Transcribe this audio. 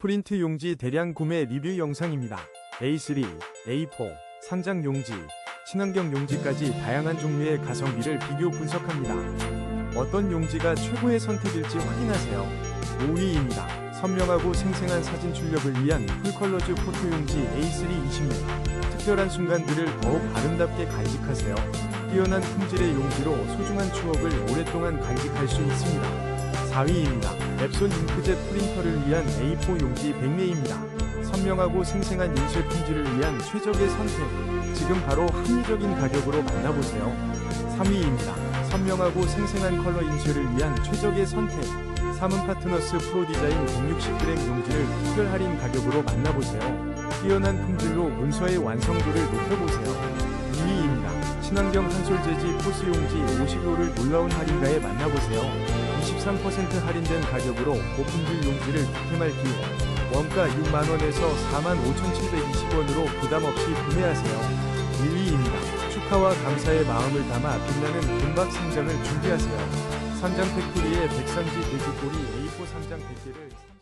프린트 용지 대량 구매 리뷰 영상입니다. A3, A4, 산장 용지, 친환경 용지까지 다양한 종류의 가성비를 비교 분석합니다. 어떤 용지가 최고의 선택일지 확인하세요. 5위입니다. 선명하고 생생한 사진 출력을 위한 풀컬러즈 포토 용지 A3 20매. 특별한 순간들을 더욱 아름답게 간직하세요. 뛰어난 품질의 용지로 소중한 추억을 오랫동안 간직할 수 있습니다. 4위입니다. 앱손 잉크젯 프린터를 위한 A4 용지 100매입니다. 선명하고 생생한 인쇄 품질을 위한 최적의 선택. 지금 바로 합리적인 가격으로 만나보세요. 3위입니다. 선명하고 생생한 컬러 인쇄를 위한 최적의 선택. 사문 파트너스 프로 디자인 160g 용지를 특별 할인 가격으로 만나보세요. 뛰어난 품질로 문서의 완성도를 높여보세요. 2위입니다. 친환경 한솔 재지 포스 용지 50호를 놀라운 할인가에 만나보세요. 23% 할인된 가격으로 고품질 용지를 득템할 기회. 원가 6만원에서 45,720원으로 부담없이 구매하세요. 1위입니다. 축하와 감사의 마음을 담아 빛나는 금박 상장을 준비하세요. 상장 팩토리의 백상지 돼지꼬리 A4 상장 100개를